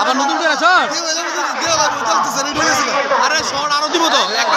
আবার নতুন করে শট আরে শট আরও দিব তো। একটা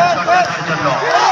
잠깐 만, 잠 깐.